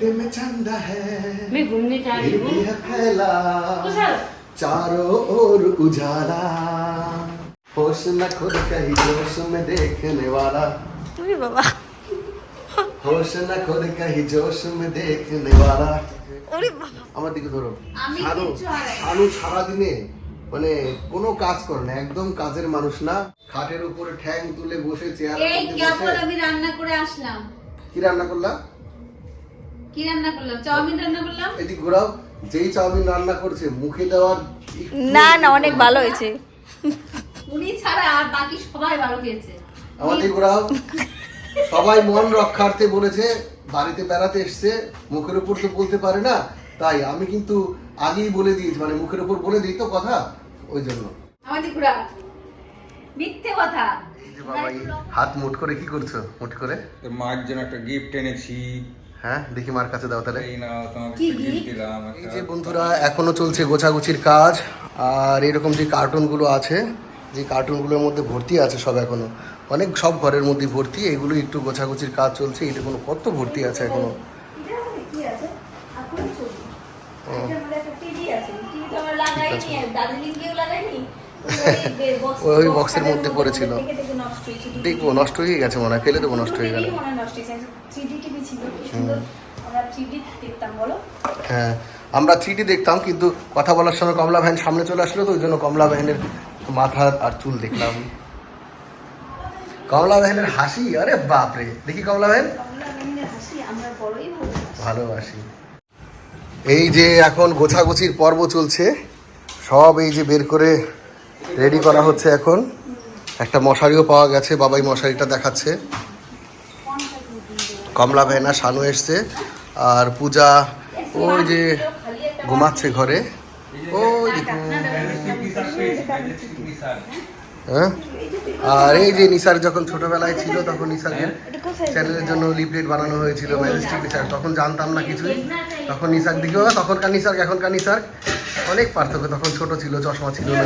मिट्टी में चंदा है मैं घूमने जा रही फिर हूँ भी है फैला कुशल चारों ओर उजाला होश न खुद कहीं जोश में देखने वाला ওরে বাবা होश न खुद कहीं जोश में देखने वाला ওরে বাবা আমার দিকে ধরো আমি শানু কিচ্ছু হারাই না। শানু সারাদিনে মানে কোনো কাজ করে না একদম কাজের মানুষ না খাটের উপরে ঠ্যাং তুলে বসে চেয়ার এই কেবল আমি রান্না করে আসলাম কি রান্না করলা কি রান্না করলাম? চাউমিন রান্না করলাম? এদিক ঘোরাও যেই চাউমিন রান্না করছে মুখে দেওয়ার না না অনেক ভালো হয়েছে। উনি ছাড়া আর বাকি সবাই ভালো খেয়েছে। আমাদের ঘোরাও। সবাই মন রক্ষার্থে বলেছে বাড়িতে বেড়াতে এসছে মুখের উপর তো বলতে পারে না। তাই আমি কিন্তু আগেই বলে দিয়েছি মানে মুখের উপর বলে দিই তো কথা ওই জন্য। আমাদের ঘুরা মিথ্যে কথা। বাবা হাত মুট করে কি করছ? মুট করে? মার জন্য একটা গিফট এনেছি। হ্যাঁ দেখি মার কাছে দাও তাহলে। এই যে বন্ধুরা এখনও চলছে গোছাগুছির কাজ। আর এরকম যে কার্টুনগুলো আছে যে কার্টুনগুলোর মধ্যে ভর্তি আছে সব এখনও অনেক সব ঘরের মধ্যে ভর্তি এগুলো একটু গোছাগুছির কাজ চলছে এটা কোনো কত ভর্তি আছে এখনও? ওই বক্সের মধ্যে পড়েছিল। দেখব নষ্ট হয়ে গেছে মনে হয় ফেলে দেবো নষ্ট হয়ে গেলে। হ্যাঁ আমরা থ্রিডি দেখতাম কিন্তু কথা বলার সময় কমলা ভ্যান সামনে চলে আসলো তো ওই জন্য কমলা ভ্যানের মাথা আর চুল দেখলাম। কমলা ভ্যানের হাসি আরে বাপরে। দেখি কমলা ভ্যান। ভালোবাসি। এই যে এখন গোছাগুছির পর্ব চলছে সব এই যে বের করে রেডি করা হচ্ছে এখন। একটা মশারিও পাওয়া গেছে বাবাই মশারিটা দেখাচ্ছে। কমলা ভ্যানা শানু এসছে। আর পূজা, ওই যে ঘুমাচ্ছে ঘরে। ওই হ্যাঁ? আর এই যে নিসার যখন ছোটবেলায় ছিল, তখন নিসারের চ্যানেলের জন্য লিপলেট বানানো হয়েছিল ম্যাজেস্টিক নিসার। তখন জানতাম না কিছুই। তখন নিসার দিকেও তখনকার নিসার, এখনকার নিসার। অনেক পার্থক্য, তখন ছোট ছিল, চশমা ছিল না।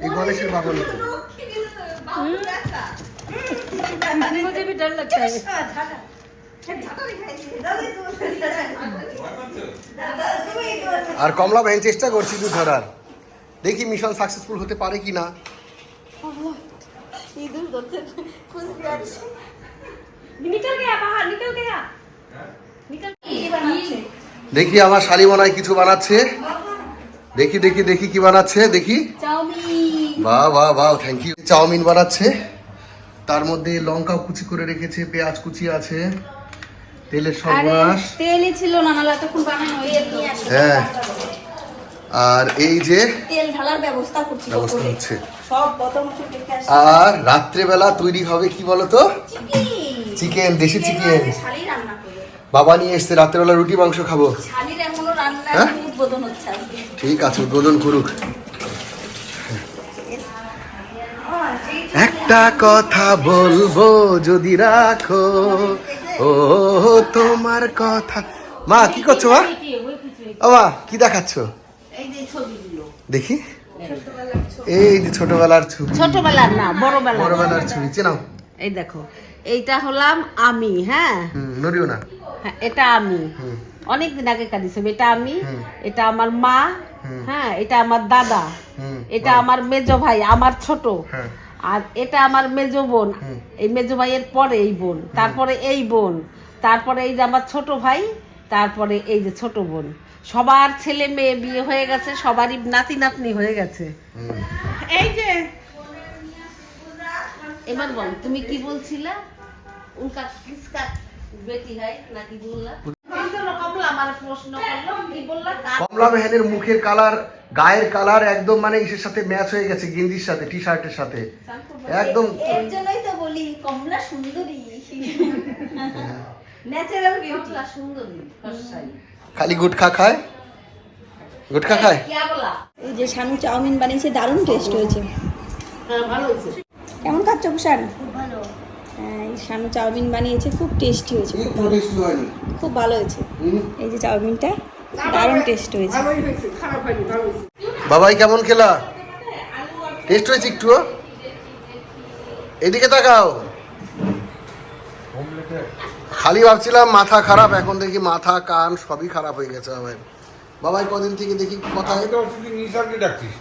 এই গণেশের বাহনী দূর मुझे भी डर लगता है আর কমলা ভ্যান চেষ্টা করছি তুই ধরার দেখি মিশন সাকসেসফুল হতে পারে কি না इधर धरते कुछ भी आज निकल गया बाहर निकल गया निकल দেখি আমার শালি মনায় কিছু বানাচ্ছে দেখি দেখি দেখি কি বানাচ্ছে দেখি চাউমিন বাহ বাহ বাহ থ্যাংক ইউ চাউমিন বানাচ্ছে। তার মধ্যে লঙ্কা কুচি করে রেখেছে পেঁয়াজ কুচি আছে তেলের আরে সর্বনাশ তেলই ছিল না নাহলে এতক্ষণ বানানো হয়ে হ্যাঁ। আর এই যে তেল ঢালার ব্যবস্থা করছি ব্যবস্থা হচ্ছে। সব প্রথম দেখে আসছি। আর রাত্রেবেলা তৈরি হবে কি বলতো? চিকেন। দেশি চিকেন বাবা নিয়ে এসছে রাত্রেবেলা রুটি মাংস খাব। হ্যাঁ? ঠিক আছে উদ্বোধন করুক। একটা কথা বলব যদি রাখো। ও তোমার কথা। মা কি করছ মা? মা কি দেখাচ্ছ? এই যে দেখি। এই যে ছোটবেলার ছবি। ছোটবেলার না বড়বেলা বড়বেলার ছবি চেনাও এই দেখো এইটা হলাম আমি হ্যাঁ? নড়িও না। হ্যাঁ, এটা আমি। অনেক দিন আগে কাটি ছবি এটা আমি এটা আমার মা হ্যাঁ এটা আমার দাদা এটা আমার মেজ ভাই আমার ছোট। হ্যাঁ। আর এটা আমার মেজো বোন। এই মেজো ভাইয়ের পরে এই বোন। তারপরে এই বোন। তারপরে এই যে আমার ছোট ভাই তারপরে এই যে ছোট বোন। সবার ছেলে মেয়ে বিয়ে হয়ে গেছে সবারই নাতি নাতনি হয়ে গেছে। এই যে। এবার বল তুমি কি বলছিলা? উনকা কিসকা বেটি হয় নাকি বললা? কমলা আমার প্রশ্ন করল কি বললা? কার কমলা মেহেনের মুখের কালার গায়ের কালার একদম মানে ইসের সাথে ম্যাচ হয়ে গেছে গেঞ্জির সাথে টি শার্টের সাথে। একদম এর জন্যই তো বলি কমলা সুন্দরী। ন্যাচারাল বিউটি সুন্দরী খালি গুটখা খায়? গুটখা খায়? এই যে শানু চাউমিন বানিয়েছে দারুণ টেস্ট হয়েছে। হ্যাঁ ভালো হয়েছে। কেমন খাচ্ছ কুষাণ? শানু চাউমিন বানিয়েছে খুব টেস্টি হয়েছে খুব ভালো। হয়েছে। এই যে চাউমিনটা দারুণ টেস্ট হয়েছে। ভালোই হয়েছে খারাপ হয়নি ভালো হয়েছে। বাবাই কেমন খেলা? টেস্ট হয়েছে একটু এদিকে তাকাও। খালি ভাবছিলাম মাথা খারাপ এখন দেখি মাথা কান সবই খারাপ হয়ে গেছে বাবাই। বাবাই কদিন থেকে দেখি কথা আমি তো শুধু নিশাকে ডাকছিস।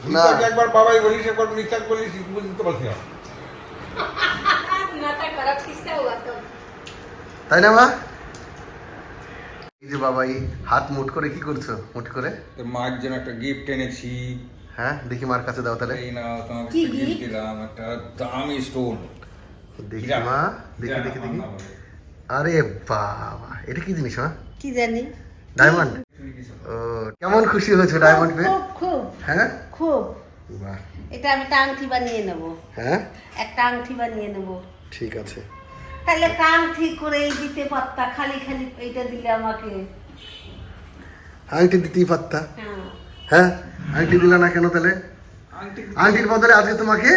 একবার বাবাই বলিস একবার নিশাক বলিস বুঝতে পারছি না। তাই না মা? এই যে বাবাই হাত মুট করে কি করছ? মুট করে? মায়ের জন্য একটা গিফট এনেছি। হ্যাঁ দেখি মার কাছে দাও তাহলে। এই না তোমাকে গিফট দিলাম একটা দামি স্টোন দেখি মা দেখি দেখি দেখি। আরে বাবা এটা কি জিনিস মা? কি জানি? ডায়মন্ড ও কেমন খুশি হয়েছে ডায়মন্ড পেয়ে? খুব খুব। হ্যাঁ? খুব। বাহ। এটা আমি একটা আংটি বানিয়ে নেব। হ্যাঁ? একটা আংটি বানিয়ে নেব। ঠিক আছে। তাহলে একটা ঠিক করে এই দিতে পারতা খালি খালি এইটা দিলে আমাকে। আংটি দিতেই পারতা হ্যাঁ। হ্যাঁ? আংটি দিলা না কেন তাহলে? আংটির বদলে আজকে তোমাকে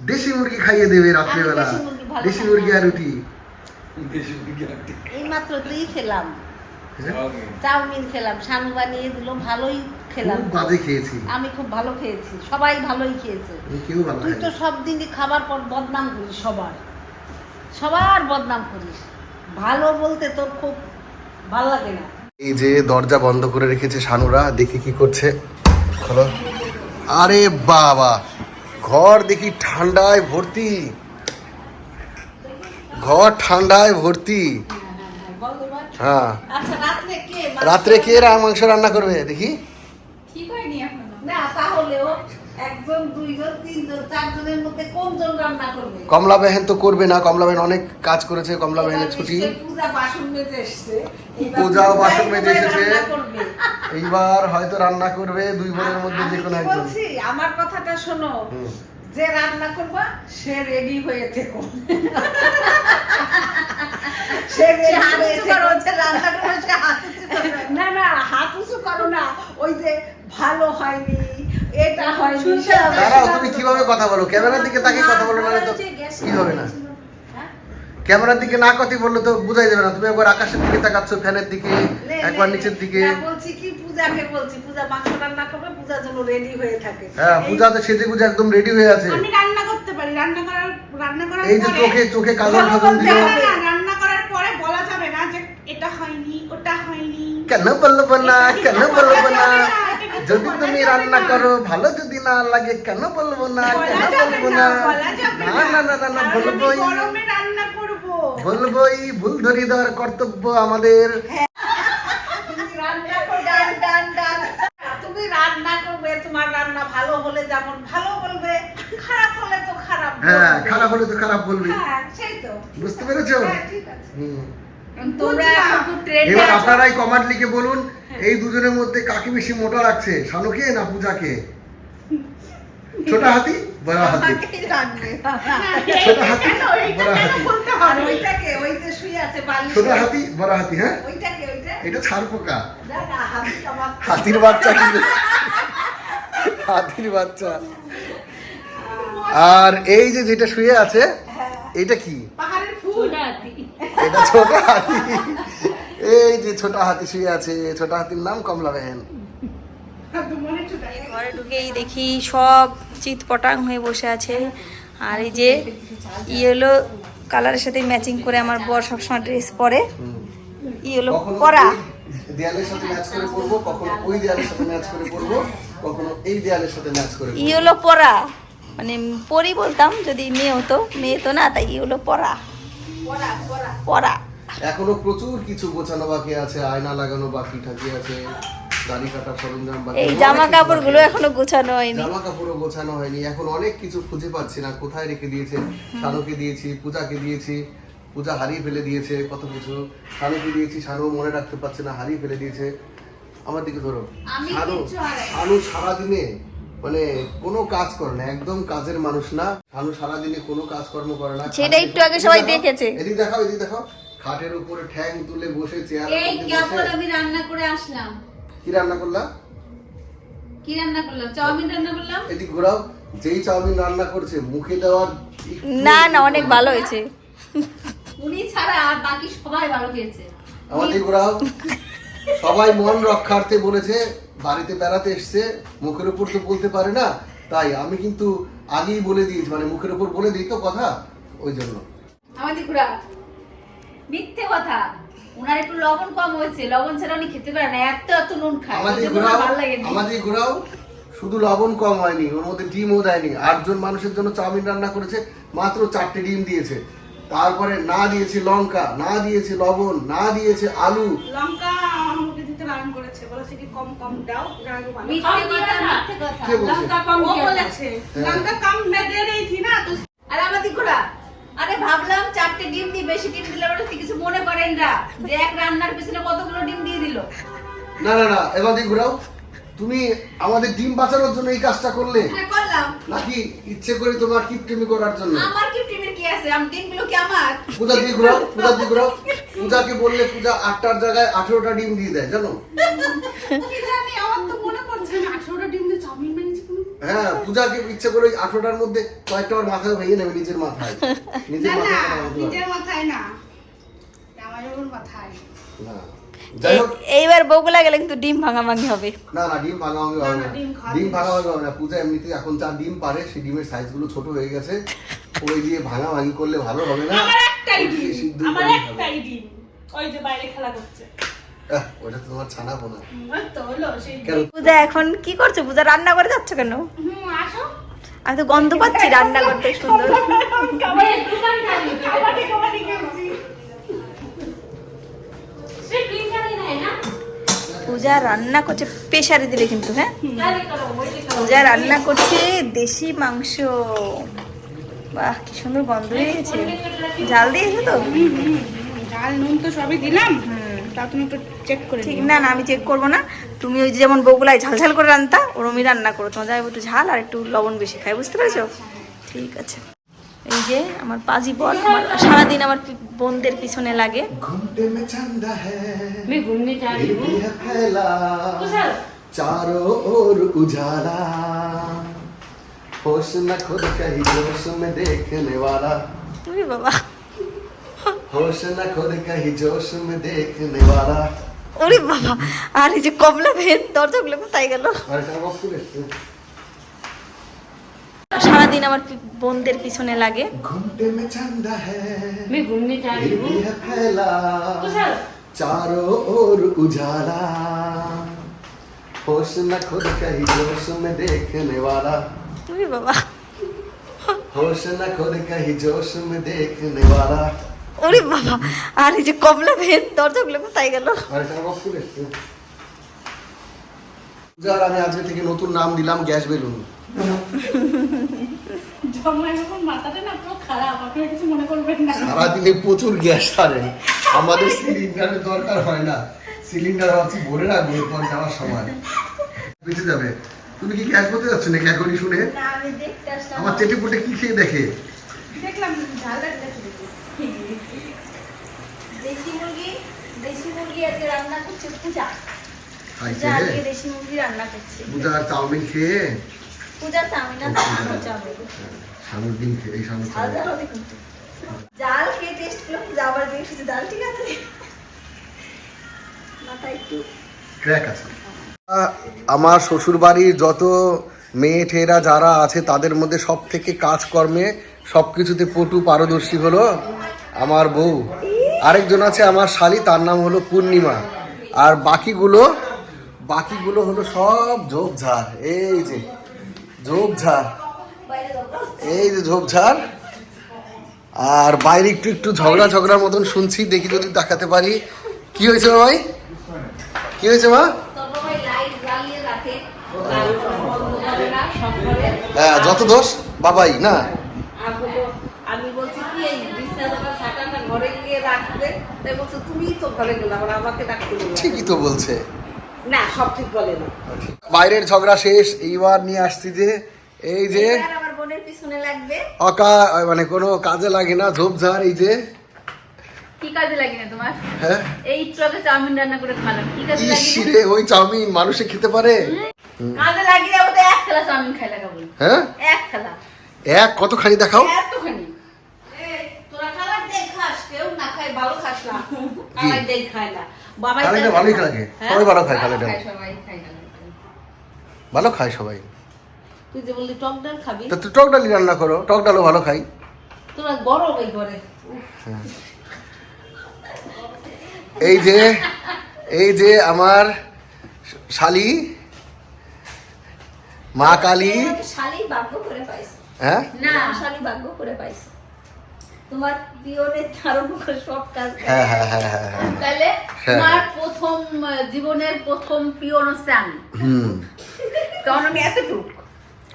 দেশি মুরগি খাইয়ে দেবে রাত্রিবেলা। দেশি মুরগি ভালো দেশি মুরগি আর রুটি। এই মাত্র তুই খেলাম। চাউমিন। খেলাম। শানু বানিয়ে দিল ভালোই খেলাম। খুব বাজে খেয়েছি। আমি খুব ভালো খেয়েছি। সবাই ভালোই খেয়েছে। কেউ ভালো তুই তো সব দিনই খাবার পর বদনাম করিস সবার। সবার বদনাম করিস। ভালো বলতে তোর খুব ভালো লাগে না। এই যে দরজা বন্ধ করে রেখেছে শানুরা দেখি কি করছে। খোলো। আরে বাবা ঘর দেখি ঠান্ডায় ভর্তি। ঘর ঠান্ডায় ভর্তি। হ্যাঁ আচ্ছা রাত্রে কে? রাত্রে কে রা মাংস রান্না করবে দেখি না তাহলেও একজন দুইজন তিনজন চারজনের মধ্যে কোনজন রান্না করবে কমলা বেহেন তো করবে না কমলা বেহেন অনেক কাজ করেছে কমলা বেহেনের ছুটি। পূজা বাসন মেজে এসছে। এইবার হয়তো রান্না করবে দুই বোনের মধ্যে যে কোনো একজন। আমার কথাটা শোনো। যে রান্না করবা সে রেডি হয়ে থেকো। সে ready হয়ে থেকো। না না হাত উঁচু করো না। ওই যে ভালো হয়নি। এটা হয়নি সেটা দাঁড়াও তুমি কীভাবে কথা বলো? ক্যামেরার দিকে তাকিয়ে কথা বলো না তো কি হবে না? হ্যাঁ? ক্যামেরার দিকে না কথা বললে তো বোঝাই যাবে না। তুমি একবার আকাশের দিকে তাকাচ্ছ ফ্যানের দিকে একবার নিচের দিকে। বলছি কি পূজাকে বলছি। পূজা মাংস রান্না করবে পূজা যেন রেডি হয়ে থাকে। হ্যাঁ পূজা তো সেজে গুজে একদম রেডি হয়ে আছে। আমি রান্না করতে পারি। রান্না করার রান্না করার এই যে চোখে চোখে কাজল হবে। না, না, রান্না করার পরে বলা যাবে না যে এটা হয়নি ওটা হয়নি। কেন বলব না? কেন বলব না। যদি তুমি রান্না করো ভালো যদি না লাগে কেন বলব না? কেন বলব না, না? না না। না বলবোই। বলবোই ভুল ধরিয়ে দেওয়ার কর্তব্য আমাদের। তুমি রান্না করবে তোমার রান্না ভালো হলে যেমন ভালো বলবে খারাপ হলে তো খারাপ হ্যাঁ বলবে। খারাপ হলে তো খারাপ বলবি। হ্যাঁ সেই তো। বুঝতে পেরেছ? হ্যাঁ ঠিক আছে। হুম। তোমরা এবার আপনারাই কমেন্ট লিখে বলুন এই দুজনের মধ্যে কাকে বেশি মোটা লাগছে শানুকে না পূজাকে? ছোট হাতি বড় হাতি? ছোট হাতি বড় হাতি? আর ওইটাকে ওই যে শুয়ে আছে বালিশে। ছোট হাতি বড় হাতি হ্যাঁ? এটা ছাড় পোকা। হাতির বাচ্চা কিন্তু হাতির বাচ্চা। আর এই যে যেটা শুয়ে আছে এটা কি? এটা ছোট হাতি। এই যে ছোট হাতি শুয়ে আছে ছোট হাতির নাম কমলা বেহেন। ঘরে ঢুকেই দেখি সব চিত পটাং হয়ে বসে আছে। আর এই যে ইয়েলো কালারের সাথে ম্যাচিং করে আমার বর সবসময় ড্রেস পরে। ইয়েলো কখনো পরা। দেয়ালের সাথে ম্যাচ করে পরবো কখনো ওই দেয়ালের সাথে ম্যাচ করে পরবো কখনো এই দেয়ালের সাথে ম্যাচ করে ইয়েলো পরা। মানে পরি বলতাম যদি মেয়ে হতো মেয়ে তো না তাই ইয়েলো পরা। পরা এখনও প্রচুর কিছু গোছানো বাকি আছে আয়না লাগানো বাকি ঠাকি আছে দাড়ি কাটার সরঞ্জাম বাকি এই জামা কাপড়গুলো এখনও গোছানো হয়নি। জামা কাপড়ও গোছানো হয়নি এখন অনেক কিছু খুঁজে পাচ্ছি না কোথায় রেখে দিয়েছে শানুকে দিয়েছি পূজাকে দিয়েছি পূজা হারিয়ে ফেলে দিয়েছে কত কিছু। শানুকে দিয়েছি শানু মনে রাখতে পারছে না হারিয়ে ফেলে দিয়েছে। আমার দিকে ধরো শানু শানু সারাদিনে মানে কোনো কাজ করে না একদম কাজের মানুষ না। শানু সারাদিনে কোনো কাজকর্ম করে না সেটা একটু আগে সবাই দেখেছে। এদিক দেখাও এদিক দেখাও। খাটের উপরে ঠ্যাং তুলে বসে চেয়ার এই কেবল আমি রান্না করে আসলাম। কি রান্না করলা? কি রান্না করলাম চাউমিন রান্না করলাম? এদিক ঘোরাও যেই চাউমিন রান্না করছে মুখে দেওয়ার না না অনেক ভালো হয়েছে। উনি ছাড়া আর বাকি সবাই ভালো খেয়েছে। আমাদের ঘোরাও। সবাই মন রক্ষার্থে বলেছে বাড়িতে বেড়াতে এসছে মুখের উপর তো বলতে পারে না। তাই আমি কিন্তু আগেই বলে দিয়েছি মানে মুখের উপর বলে দিই তো কথা ওই জন্য। আমাদের ঘোরা মিথ্যে কথা। ওনার একটু লবণ কম হয়েছে লবণ ছাড়া উনি খেতে পারে না এত এত নুন খায়। আমাদের ঘোরাও ওনার ভালো লাগে আমাদের ঘোরাও শুধু লবণ কম হয়নি ওর মধ্যে ডিমও দেয়নি। আটজন মানুষের জন্য চাউমিন রান্না করেছে মাত্র চারটে ডিম দিয়েছে। তারপরে না দিয়েছে লঙ্কা না দিয়েছে লবণ না দিয়েছে আলু। লঙ্কা করেছে। বলেছে কি কম কম দাও মিথ্যে কথা লঙ্কা কম ও বলেছে হ্যাঁ। লঙ্কা কম থি না তো আরে আরে ভাবলাম চারটে ডিম দিয়ে বেশি ডিম দিলে কিছু মনে করেন না যে এক রান্নার পিছনে কতগুলো ডিম দিয়ে দিল। না না না এবার তুমি আমাদের ডিম বাঁচানোর জন্য এই কাজটা করলে? হ্যাঁ করলাম। নাকি ইচ্ছে করে তোমার কিপটেমি করার জন্য? আমার কি আছে আমি ডিমগুলো কি আমার? পূজা দিয়ে ঘুরাও পূজা দিয়ে ঘুরাও। পূজাকে বললে পূজা আটটার জায়গায় আঠেরোটা ডিম দিয়ে দেয় জানো? কি জানি আমার তো মনে পড়ছে না 18টা ডিম দিয়ে চাউমিন বানিয়েছি হ্যাঁ পূজাকে ইচ্ছে করে আঠেরোটার মধ্যে কয়েকটা আমার মাথায় ভেঙে নেবে নিজের মাথায়। নিজের মাথায় নিজের মাথায়? না আমার মাথায়। না। এইবার বগুলা গেলে কিন্তু ডিম ভাঙাভাঙি হবে না না ডিম ভাঙাভাঙি হবে না, না ডিম জিনিস। ভাঙাভাঙি হবে না পূজা এমনিতেই এখন যা ডিম পারে সেই ডিমের সাইজগুলো ছোট হয়ে গেছে ওই দিয়ে ভাঙাভাঙি করলে ভালো হবে না আমার একটাই ডিম আমার একটাই ডিম ওই যে বাইরে খেলা করছে ওটা তোমার ছানা পূজা এখন কি করছ পূজা রান্না করে যাচ্ছ কেন আমি তো গন্ধ পাচ্ছি রান্না করতে সুন্দর পূজা রান্না করছে প্রেশারে দিলে কিন্তু হ্যাঁ? পূজা রান্না করছে দেশি মাংস। বাহ কি সুন্দর গন্ধ গেছে ঝাল দিয়েছ তো? ডাল নুন তো সবই দিলাম। তা তুমি একটু চেক করে ঠিক না না আমি চেক করব না। তুমি ওই যে যেমন বউগুলাই ঝাল ঝাল করে রান্তা ওরমই রান্না করো। তোমার যাই একটু ঝাল আর একটু লবণ বেশি খাই বুঝতে পেরেছ? ঠিক আছে। এই যে আমার পাজি বল আমার সারাদিন আমার পি- বোনদের পিছনে লাগে घूमते में चंदा है मैं घूमने जा रही फिर हूँ भी है फैला कुशल चारों ओर उजाला होश न खुद कहीं जोश में देखने वाला উরে বাবা होश न खुद कहीं जोश में देखने वाला ওরে বাবা আর এই যে কমলা ভেন দরজাগুলো কোথায় গেল আর এটা বক্স তুলে সারাদিন আমার পি- বোনদের পিছনে লাগে घूमते में चंदा है मैं घूमने जा फिर रही भी हूँ है फैला कुशल चारों ओर उजाला होश न खुद कहीं जोश में देखने वाला ওরে বাবা होश न खुद कहीं जोश में देखने वाला ওরে বাবা আর এই যে কমলা ভেন দরজাগুলো কোথায় গেল আর এটা বক্স তুলে যার আমি আজকে থেকে নতুন নাম দিলাম গ্যাস বেলুন সারাদিনে প্রচুর গ্যাস ছাড়েন আমাদের সিলিন্ডারের দরকার হয় না। সিলিন্ডার ভাবছি ভরে রাখব এরপর যাওয়ার সময়। বেঁচে যাবে। তুমি কি গ্যাস করতে যাচ্ছ নাকি এখনই শুনে? আমার চেটে পুটে কি খেয়ে দেখে? দেখলাম দেশি মুরগি দেশি মুরগি আজকে রান্না করছে পূজা। পূজা আজকে দেশি মুরগি রান্না করছে। পূজা আর চাউমিন খেয়ে এই জাল খেয়ে টেস্ট করলাম আবার ঠিক আছে? ক্র্যাক আছে। আমার শ্বশুর বাড়ির যত মেয়ে ঠেরা যারা আছে তাদের মধ্যে সব থেকে কাজকর্মে সব কিছুতে পটু পারদর্শী হলো আমার বউ। আরেকজন আছে আমার শালি তার নাম হলো পূর্ণিমা। আর বাকিগুলো বাকিগুলো হলো সব ঝোপঝাড়। এই যে ঝোপঝাড় এই যে ঝোপঝাড় আর বাইরে একটু একটু ঝগড়া ঝগড়ার মতন শুনছি দেখি যদি দেখাতে পারি। কি হয়েছে ভাই কি হয়েছে মা? হ্যাঁ যত দোষ বাবাই না? আমি বলছি কি এই ঘরে গিয়ে রাখবে? তাই বলছে তুমিই তো ঘরে গেলে আমাকে ডাকতে ঠিকই তো বলছে। না সব ঠিক বলে না। বাইরের ঝগড়া শেষ এইবার নিয়ে আসছি যে এই যে আমার বোনের পিছনে লাগবে। অকা মানে কোনো কাজে লাগে না ঝোপঝাড় এই যে। কি কাজে লাগে না তোমার? হ্যাঁ? এই একটু চাউমিন রান্না করে খালাম কি কাজে লাগে রে ওই চাউমিন মানুষে খেতে পারে? কাজে লাগিয়ে যাব তো এক খেলা চাউমিন খাই লাগাবো। হ্যাঁ? এক কতখানি দেখাও? এতখানি। তোরা খাবার দেখ খাস কেউ না খায় ভালো খাস না। খাবার দেখ খায় না। বাবাই ভালোই লাগে। হ্যাঁ? সবাই ভালো খায়। ভালো খায় সবাই তুই যে বললি টক ডাল খাবি? তা তুই টক ডালি রান্না করো টক ডালও ভালো খাই। তোরা গরম এই করে এই যে এই যে আমার শালি মা কালী। শালি ভাগ্য করে পাইছো। হ্যাঁ? না শালি ভাগ্য করে পাইছো। তোমার পিওনের সব কাজ হ্যাঁ হ্যাঁ হ্যাঁ তাহলে। তোমার প্রথম জীবনের প্রথম পিওন হচ্ছে আমি। হুম। কারণ আমি এতটুক।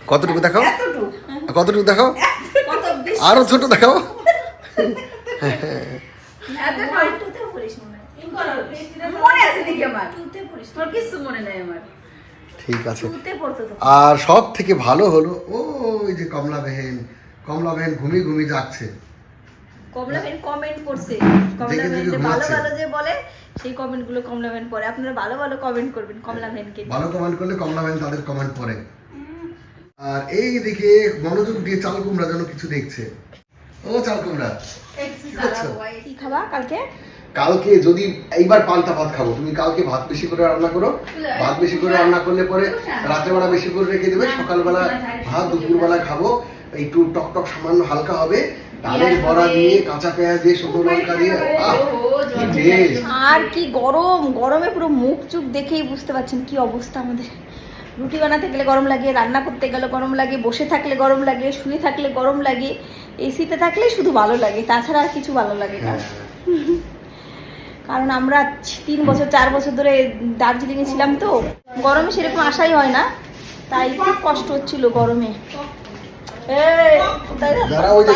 কতটুকু দেখাও? এতটুক। কতটুকু দেখাও? আরও ছোট আমার। আমার। ঠিক আছে। আর সব থেকে ভালো হলো ও ওই যে কমলা বেহেন কমলা বেহেন ঘুমিয়ে ঘুমিয়ে যাচ্ছে কমলা বেন কমেন্ট করছে। কমলা বেন ভালো ভালো যে বলে সেই কমেন্টগুলো কমলা বেন পড়ে। আপনারা ভালো ভালো কমেন্ট করবেন কমলা বেনকে। ভালো কমেন্ট করলে কমলা তাদের কমেন্ট পড়ে। আর এই দিকে মনোযোগ দিয়ে চাল কুমড়া যেন কিছু দেখছে। ও চাল কুমড়া। কি কি খাবা কালকে? কালকে যদি এইবার পান্তা ভাত খাব তুমি কালকে ভাত বেশি করে রান্না করো। ভাত বেশি করে রান্না করলে পরে রাত্রেবেলা বেশি করে রেখে দেবে সকালবেলা ভাত দুপুরবেলা খাব। একটু টক টক সামান্য হালকা হবে। ডালের বড়া দিয়ে কাঁচা পেঁয়াজ দিয়ে শুকনো লঙ্কা দিয়ে! আর কি গরম গরমে পুরো মুখ চুখ দেখেই বুঝতে পারছেন কি অবস্থা আমাদের রুটি বানাতে গেলে গরম লাগে রান্না করতে গেলে গরম লাগে বসে থাকলে গরম লাগে শুয়ে থাকলে গরম লাগে এসিতে থাকলে শুধু ভালো লাগে তাছাড়া আর কিছু ভালো লাগে না হ্যাঁ, কারণ আমরা তিন বছর চার বছর ধরে দার্জিলিংয়ে ছিলাম তো গরমে সেরকম আশাই হয় না তাই খুব কষ্ট হচ্ছিল গরমে? যারা ওই যে?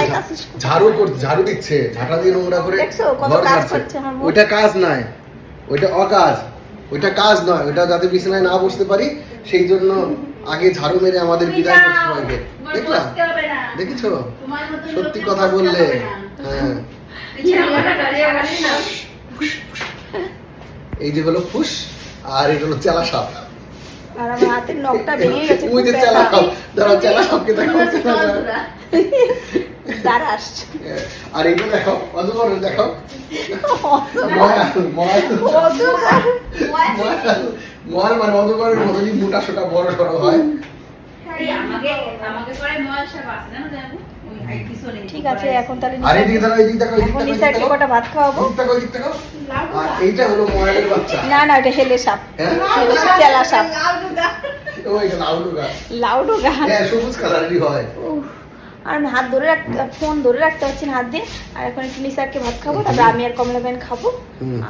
ঝাড়ু করছে ঝাড়ু দিচ্ছে ঝাঁটা দিয়ে নোংরা করে? ওইটা কাজ নয় ওইটা অকাজ। ওইটা কাজ নয় ওইটা যাতে বিছানায় না বসতে পারি সেই জন্য আগে ঝাড়ু মেরে আমাদের বিদায় করতে হবে। না। দেখেছ? সত্যি কথা বললে। হ্যাঁ। এই যে হলো ফুস আর এটা হলো চেলা সাপ। আর আমার হাতের নখটা ভেঙে গেছে ওই যে দাঁড়া আসছে। আর এইটা দেখাও অজগর দেখাও ময়াল ময়াল ময়াল ময়াল মানে অজগরের মতো মোটা সোটা বড় সড়ো হয়। ঠিক আছে এখন তাহলে আর এইদিকে দাঁড়াও এইদিকে তাকাও এখন এইদিকে কটা ভাত খাওয়াবো। এইদিকে এইদিকে তাকাও। আর এইটা হলো ময়ালের বাচ্চা। না না এটা হেলে সাপ। হ্যাঁ? হেলে সাপ, চেলা সাপ। হ্যাঁ সবুজ কালারেরই হয়। আর আমি হাত ধরে রাখতে ফোন ধরে রাখতে পারছি না হাত দিয়ে। আর এখন একটু নিসারকে ভাত খাব তারপর আমি আর কমলা বেন খাব।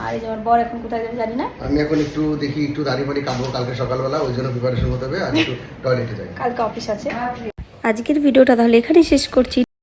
আর এই যে আমার বর এখন কোথায় যাবে জানি না। আমি এখন একটু দেখি একটু দাড়ি বাড়ি কাটবো কালকে সকালবেলা ওই জন্য প্রিপারেশন হতে হবে আর একটু টয়লেটে যাই। কালকে অফিস আছে। আজকের ভিডিওটা তাহলে এখানেই শেষ করছি।